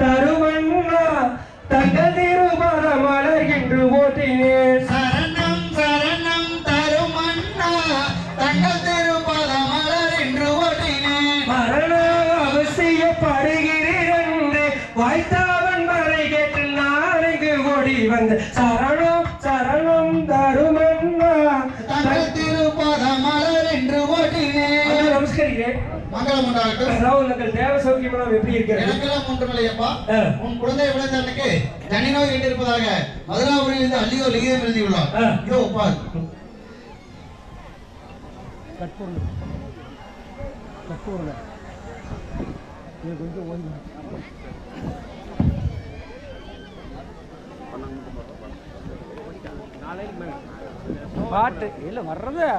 தருமன்னா தங்கள் திருமண மலர்கின்று போட்டினே சரணம் சரணம் தருமன்னா தங்கள் திருமண மலர் என்று ஓட்டினே மரண அவசியப்படுகிறேன் வாய்த்தவன் மறை கேட்டு நாளைக்கு ஓடி வந்த சரணம் எனக்கெல்லாம் ஒன்றுமில்லையப்பா நோய் கேட்டிருப்பதாக மதுராபுரியில் இருந்து அல்லியோ லிகிதம் எழுதியுள்ளார் பாட்டு. இல்லை வர்றதா.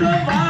The.